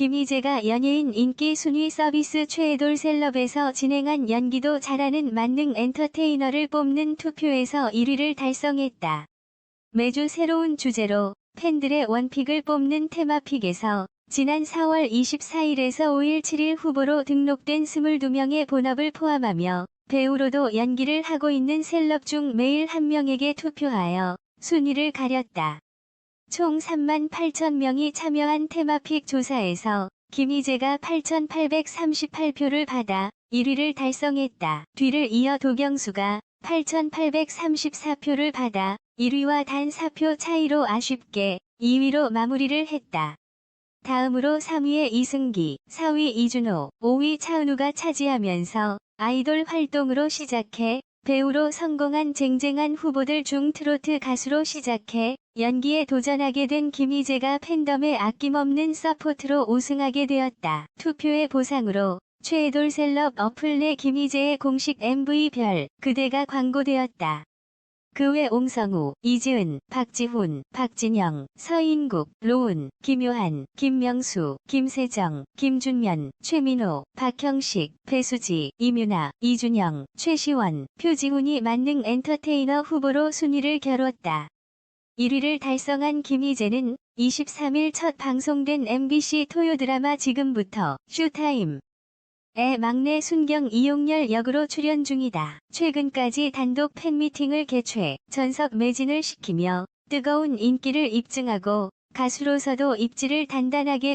김희재가 연예인 인기 순위 서비스 최애돌 셀럽에서 진행한 연기도 잘하는 만능 엔터테이너를 뽑는 투표에서 1위를 달성했다. 매주 새로운 주제로 팬들의 원픽을 뽑는 테마픽에서 지난 4월 24일에서 5일 7일 후보로 등록된 22명의 본업을 포함하며 배우로도 연기를 하고 있는 셀럽 중 매일 한 명에게 투표하여 순위를 가렸다. 총 3만 8천 명이 참여한 테마픽 조사에서 김희재가 8,838표를 받아 1위를 달성했다. 뒤를 이어 도경수가 8,834표를 받아 1위와 단 4표 차이로 아쉽게 2위로 마무리를 했다. 다음으로 3위에 이승기, 4위 이준호, 5위 차은우가 차지하면서 아이돌 활동으로 시작해 배우로 성공한 쟁쟁한 후보들 중 트로트 가수로 시작해 연기에 도전하게 된 김희재가 팬덤의 아낌없는 서포트로 우승하게 되었다. 투표의 보상으로 최애돌 셀럽 어플 내 김희재의 공식 MV별 그대가 광고되었다. 그 외 옹성우, 이지은, 박지훈, 박진영, 서인국, 로운, 김요한, 김명수, 김세정, 김준면, 최민호, 박형식, 배수지, 이뮤나, 이준영, 최시원, 표지훈이 만능 엔터테이너 후보로 순위를 겨뤘다. 1위를 달성한 김희재는 23일 첫 방송된 MBC 토요 드라마 지금부터 쇼타임 의 막내 순경 이용렬 역으로 출연 중이다. 최근까지 단독 팬미팅을 개최, 전석 매진을 시키며 뜨거운 인기를 입증하고 가수로서도 입지를 단단하게